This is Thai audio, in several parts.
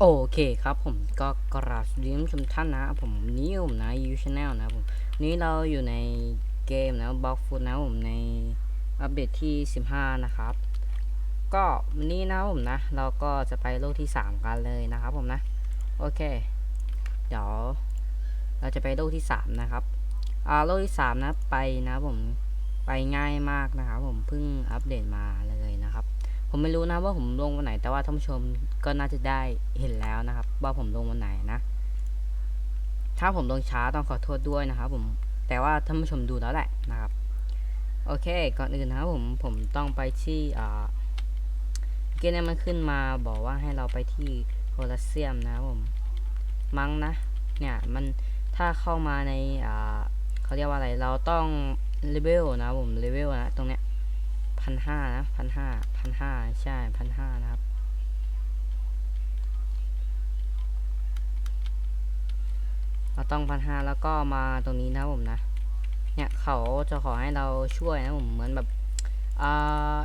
โอเคครับผมก็กราบสวัสดีท่านชมท่านนะผมนิวนะยูชาแนลนะผมนี้เราอยู่ในเกมนะบล็อกฟูนะผมในอัปเดตที่ 15 นะครับ ก็วันนี้นะผมนะ เราก็จะไปโลกที่ 3 กันเลยนะครับผมนะ โอเค เดี๋ยว เราจะไปโลกที่ 3 นะครับอ่าโลกที่ 3 นะไปนะผมไปง่ายมากนะครับผมเพิ่งอัปเดตมาเลย ผมไม่รู้นะว่าผมลงวันไหน แต่ว่าท่านผู้ชมก็น่าจะได้เห็นแล้วนะครับ ว่าผมลงวันไหนนะ ถ้าผมลงช้าต้องขอโทษด้วยนะครับ ผมแต่ว่าท่านผู้ชมดูแล้วแหละนะครับ โอเค ก่อนอื่นนะครับผมผมต้องไปที่อ่าเกมนี้มันขึ้นมาบอกว่าให้เราไปที่โคลอสเซียมนะครับผมมั้งนะเนี่ยมันถ้าเข้ามาในอ่าเขาเรียกว่าอะไรเราต้องเลเวลนะผมเลเวลนะตรงเนี้ย พันห้านะพันห้าพันห้าใช่พันห้านะครับ เราต้องพันห้าแล้วก็มาตรงนี้นะผมนะ เนี่ยเขาจะขอให้เราช่วยนะผมเหมือนแบบอ่า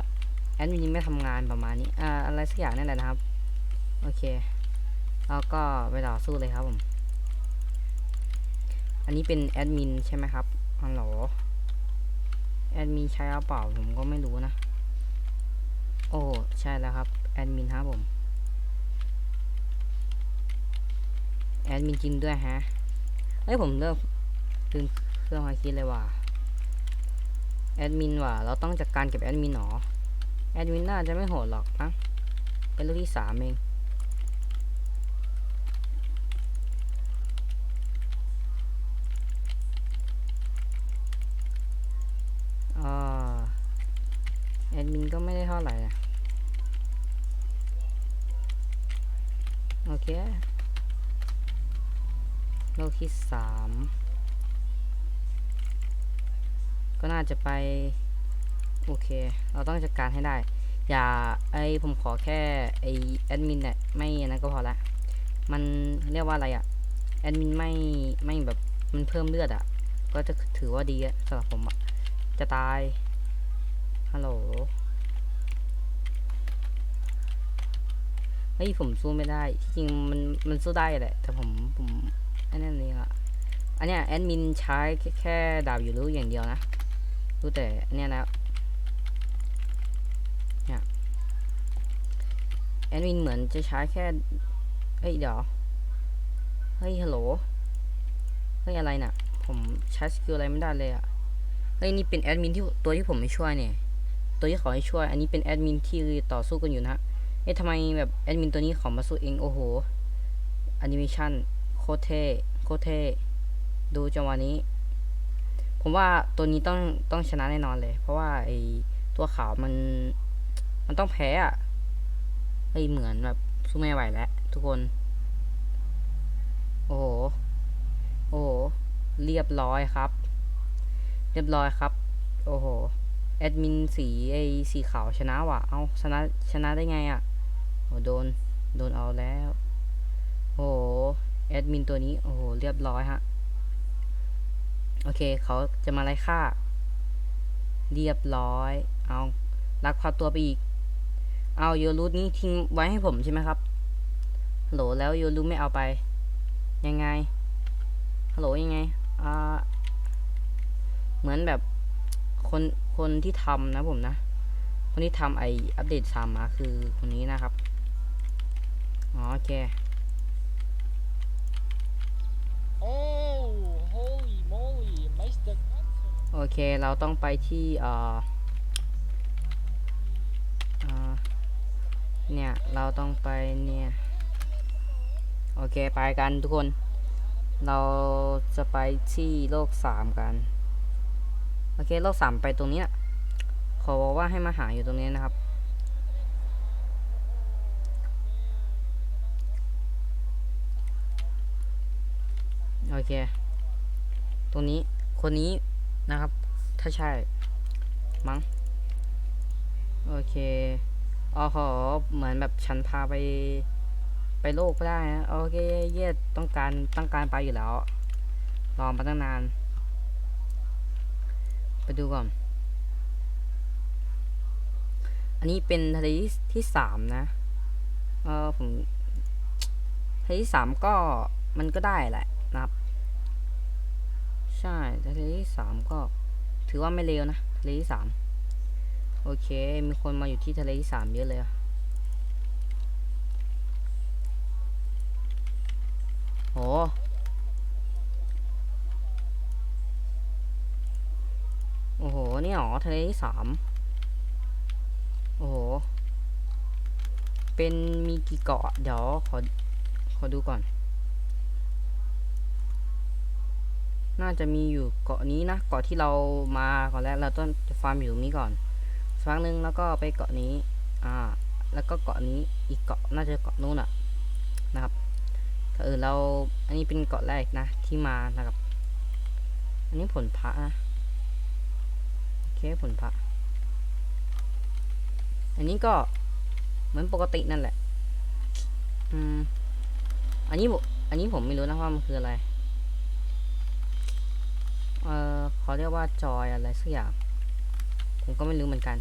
แอดมินไม่ทำงานประมาณนี้อ่าอะไรสักอย่างนั่นแหละนะครับ โอเค แล้วก็ไปต่อสู้เลยครับผม อันนี้เป็นแอดมินใช่ไหมครับฮัลโหล แอดมินใช้หรือเปล่าผมก็ไม่รู้นะ โอ้ใช่แล้วครับ แอดมินครับผม แอดมินจริงด้วยฮะเฮ้ยผมเริ่มลืมเครื่องความคิดเลยว่ะ แอดมินว่ะ เราต้องจัดการกับแอดมินหรอ แอดมินน่าจะไม่โหดหรอกมั้งเป็นลูกที่สามเอง อ่าแอดมินก็ ไม่ได้เท่าไหร่อะโอเคโลกที่สามก็น่าจะไป โอเค เราต้องจัดการให้ได้ อย่าไอผมขอแค่ไอแอดมินเนี่ยไม่นนั้นก็พอละ มันเรียกว่าอะไรอะแอดมินไม่ไม่แบบมันเพิ่มเลือดอะก็จะถือว่าดีอะสำหรับผมอะจะตายฮัลโหล ฮ้ยผมสู้ไม่ได้ที่จริงมันมันสู้ได้แหละแต่ผมผมไอ้นั่นเองอะอันเนี้ยแอดมินใช้แค่แค่ดาบอยู่รู้อย่างเดียวนะรู้แต่อันเนี้ยนะเนี่ยแอดมินเหมือนจะใช้แค่เฮ้ยเดี๋ยวเฮ้ยฮัลโหลเฮ้ยอะไรน่ะ ผมใช้สกิลอะไรไม่ได้เลยอะเฮ้ยนี่เป็นแอดมินที่ตัวที่ผมไม่ช่วยเนี่ยตัวที่ขอให้ช่วย อันนี้เป็นแอดมินที่ต่อสู้กันอยู่นะฮะ เอ๊ะทำไมแบบแอดมินตัวนี้ขอมาสู้เอง โอ้โหแอนิเมชันโคตรเท่โคตรเท่ดูจังหวะนี้ ผมว่าตัวนี้ต้องต้องชนะแน่นอนเลย เพราะว่าไอตัวขาวมันมันต้องแพ้อะเฮ้ยเหมือนแบบสู้ไม่ไหวแล้วทุกคน โอ้โห โอ้โห เรียบร้อยครับ เรียบร้อยครับ โอ้โห แอดมินสีไอสีขาวชนะว่ะ เอาชนะชนะได้ไงอะ่ะ โอ้โดน โดนเอาแล้ว โอ้โห แอดมินตัวนี้ โอ้โห เรียบร้อยฮะ โอเค เขาจะมาไล่ฆ่า เรียบร้อย เอา ลักพาตัวไปอีก เอาโยรูนี้ทิ้งไว้ให้ผมใช่ไหมครับฮัลโหลแล้วโยรูไม่เอาไป ยังไง ฮัลโหลยังไง อ่า เหมือนแบบ คน คนที่ทำนะผมนะ คนที่ทำไออัปเดตสามมาคือคนนี้นะครับ อ๋อโอเค Oh, holy moly, Meister Hudson. โอเคเราต้องไปที่เอ่อเอ่อเนี่ยเราต้องไปเนี่ยโอเคไปกันทุกคน เราจะไปที่โลกสามกัน โอเคโลกสามไปตรงเนี้ยขอบอกว่าให้มาหาอยู่ตรงนี้นะครับ โอเคตรงนี้คนนี้นะครับ ถ้าใช่ มั้ง โอเคอ๋อขอเหมือนแบบฉันพาไป ไปโลกก็ได้นะ โอเค เย่ต้องการต้องการไปอยู่แล้ว รอมาตั้งนาน ไปดูก่อน อันนี้เป็นทะเลที่สามนะ เออผมทะเลที่สามก็มันก็ได้แหละนะครับ ทะเลที่สามก็ ถือว่าไม่เลวนะทะเลที่สามโอเค มีคนมาอยู่ที่ทะเลที่สามเยอะเลยอะโหโอ้โห นี่หรอทะเลที่สามโอ้โห เป็นมีกี่เกาะ เดี๋ยวขอ ขอดูก่อน น่าจะมีอยู่เกาะนี้นะเกาะที่เรามาก่อนแรกเราต้องจะฟาร์มอยู่ตรงนี้ก่อนสักพักหนึ่งแล้วก็ไปเกาะนี้อ่าแล้วก็เกาะนี้อีกเกาะน่าจะเกาะนู้นอะนะครับก็เออเราอันนี้เป็นเกาะแรกนะที่มานะครับ อันนี้ผลพระนะโอเคผลพระอันนี้ก็เหมือนปกตินั่นแหละอืมอันนี้อันนี้ผมไม่รู้นะว่ามันคืออะไร เอ่อเขาเรียกว่าจอยอะไรสักอย่าง ผมก็ไม่รู้เหมือนกัน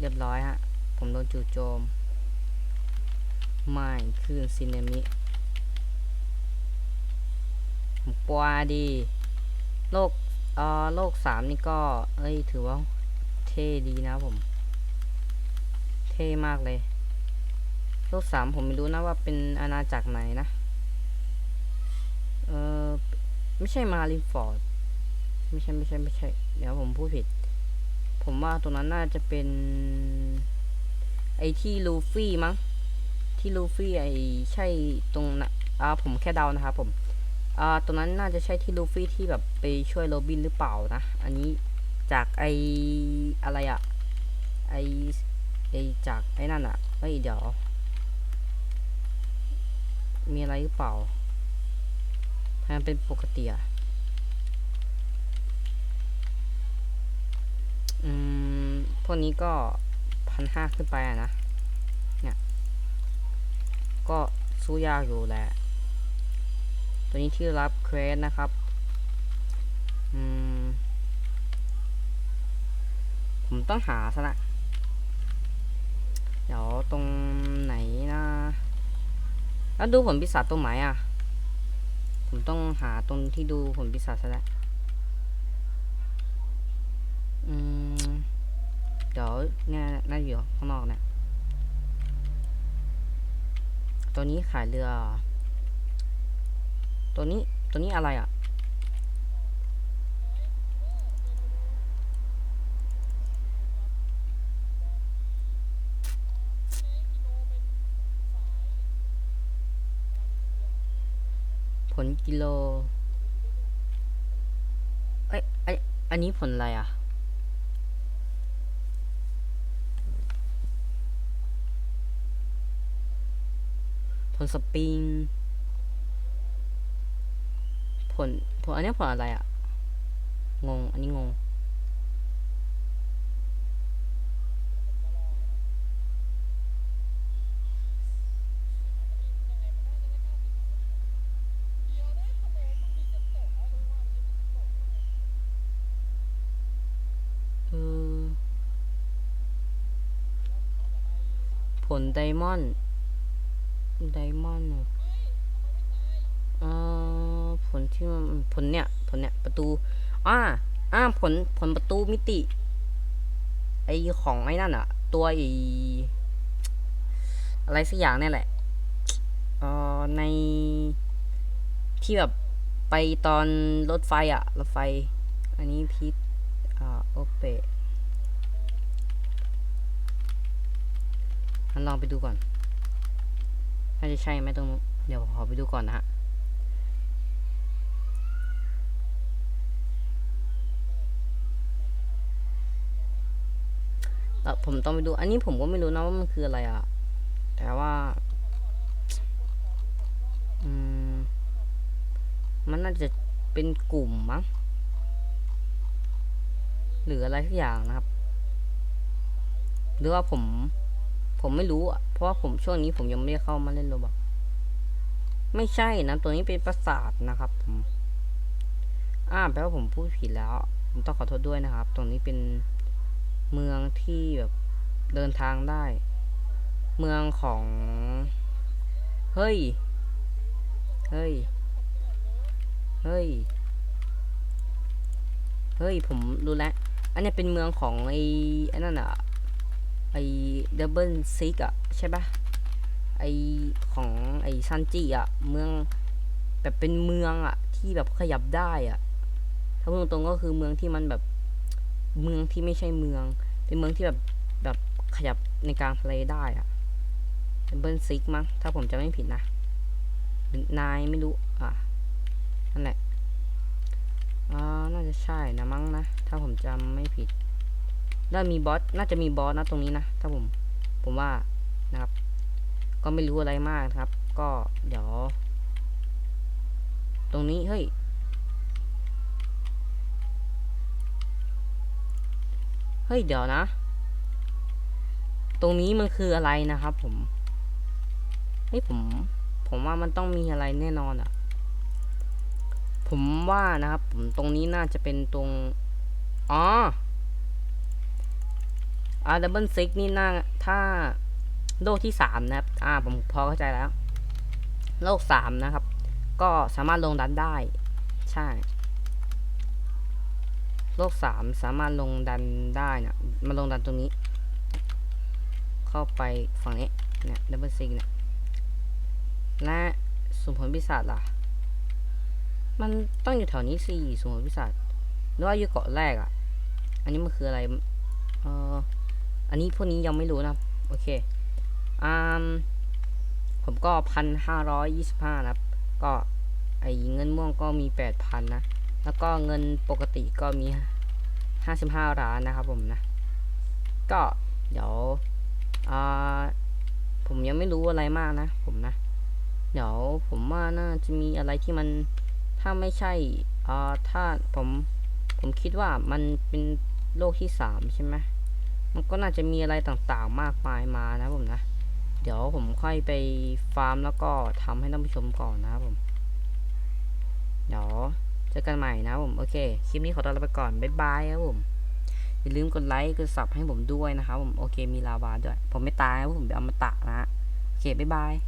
เรียบร้อยฮะ ผมโดนจู่โจม ไม่คือซินามิผมกลัวดี โลกเอ่อโลกสามนี่ก็ เอ้ย ถือว่าเท่ดีนะผม เท่มากเลย โลกสามผมไม่รู้นะว่าเป็นอาณาจักรไหนนะ เออ ไม่ใช่มารินฟอร์ดไม่ใช่ไม่ใช่ไม่ใช่ เดี๋ยวผมพูดผิด ผมว่าตรงนั้นน่าจะเป็น ไอที่ลูฟี่มั้ง ที่ลูฟี่ไอใช่ตรงนะอ่าผมแค่เดานะครับผม อ่าตรงนั้นน่าจะใช่ที่ลูฟี่ที่แบบไปช่วยโรบินหรือเปล่านะ อันนี้จากไออะไรอะไอไอจากไอนั่นอะเฮ้ยเดี๋ยว มีอะไรหรือเปล่า ทำไมเป็นปกติอะอืม พวกนี้ก็พันห้าขึ้นไปอะนะ เนี่ย ก็สู้ยากอยู่แหละ ตัวนี้ที่รับเควสนะครับ อืม ผมต้องหาซะละเดี๋ยวตรงไหนนะ แล้วดูผลปีศาจตรงไหนอะ ผมต้องหาตรงที่ดูผลปีศาจซะแล้วอืม เดี๋ยวเนี่ยน่าอยู่ข้างนอกเนี่ยตัวนี้ขายเรือเหรอตัวนี้ ตัวนี้อะไรอะ กิโล เอ้ยไออันนี้ผลอะไรอะ ผลสปริง ผล ผลอันนี้ผลอะไรอะ งง อันนี้งง เออ ผ ลไดมอนด์ไดมอนด์เอเอ่อผลที่มันผลเนี่ย ผลเนี่ย ประตูอ่าอ่าผลผลประตูมิติ ไอของไอ้นั่นอะตัวไออะไรสักอย่างเนี่ยแหละเอ่อในที่แบบไปตอนรถไฟอะรถไฟ อันนี้พิษอ่าโอเปะ งั้นลองไปดูก่อน น่าจะใช่ไหมตรงนู้นเดี๋ยวขอไปดูก่อนนะฮะผมต้องไปดู อันนี้ผมก็ไม่รู้นะว่ามันคืออะไรอะ แต่ว่า อืม มันน่าจะเป็นกลุ่มมั้ง หรืออะไรทุกอย่างนะครับ หรือว่าผม ผมไม่รู้อะ เพราะว่าผมช่วงนี้ผมยังไม่ได้เข้ามาเล่นโรบอกไม่ใช่นะตัวนี้เป็นปราสาทนะครับผมอ่าแปลว่าผมพูดผิดแล้ว ผมต้องขอโทษด้วยนะครับ ตรงนี้เป็นเมืองที่แบบเดินทางได้ เมืองของ เฮ้ย เฮ้ย เฮ้ย เฮ้ย ผมรู้แล้ว อันนี้เป็นเมืองของไอ้ไอ้นั่นอะ ไอ้ดับเบิลซิกอะใช่ปะไอของไอซันจิอะเมืองแบบเป็นเมืองอะที่แบบขยับได้อะถ้าพูดตรงๆก็คือเมืองที่มันแบบเมืองที่ไม่ใช่เมือง เป็นเมืองที่แบบแบบขยับในกลางทะเลได้อะดับเบิลซิกมั้งถ้าผมจะไม่ผิดนะหรือนายไม่รู้ อะนั่นแหละอ่าน่าจะใช่นะมั้งนะ ถ้าผมจำไม่ผิด แล้วมีบอสน่าจะมีบอสนะตรงนี้นะถ้าผมผมว่านะครับ ก็ไม่รู้อะไรมากครับ ก็เดี๋ยว ตรงนี้เฮ้ยเฮ้ยเดี๋ยวนะ ตรงนี้มันคืออะไรนะครับ ผมเฮ้ยผม ผมว่ามันต้องมีอะไรแน่นอนอะ ผมว่านะครับ ผมตรงนี้น่าจะเป็นตรงอ๋อ อ่าดับเบิลซิกนี่น่าถ้าโลกที่สามนะครับ อ่าผมพอเข้าใจแล้ว โลกสามนะครับ ก็สามารถลงดันได้ ใช่ โลกสามสามารถลงดันได้นะมาลงดันตรงนี้ เข้าไปฝั่งนี้เนี่ยดับเบิลซิกเนี่ยและสุ่มผลพิศาจล่ะ มันต้องอยู่แถวนี้สิสุ่มผลพิศาจหรือว่าอยู่เกาะแรกอะ อันนี้มันคืออะไร เออ อันนี้พวกนี้ยังไม่รู้นะครับ โอเคอ่าผมก็พันห้าร้อยยี่สิบห้านะครับ ก็ไอเงินม่วงก็มีแปดพันนะ แล้วก็เงินปกติก็มีห้าสิบห้าล้านนะครับผมนะ ก็เดี๋ยวอ่าผมยังไม่รู้อะไรมากนะผมนะ เดี๋ยวผมว่าน่าจะมีอะไรที่มันถ้าไม่ใช่อ่าถ้าผมผมคิดว่ามันเป็นโลกที่สามใช่ไหม มันก็น่าจะมีอะไรต่างๆมากมายมานะผมนะ เดี๋ยวผมค่อยไปฟาร์มแล้วก็ทำให้ท่านผู้ชมก่อนนะครับผม เดี๋ยวเจอกันใหม่นะผม โอเค คลิปนี้ขอตัวลาไปก่อน บ๊ายบายครับผม อย่าลืมกดไลค์ กดซับให้ผมด้วยนะครับผม โอเค มีลาวาด้วย ผมไม่ตายนะผมเป็นอมตะนะฮะโอเค บ๊ายบาย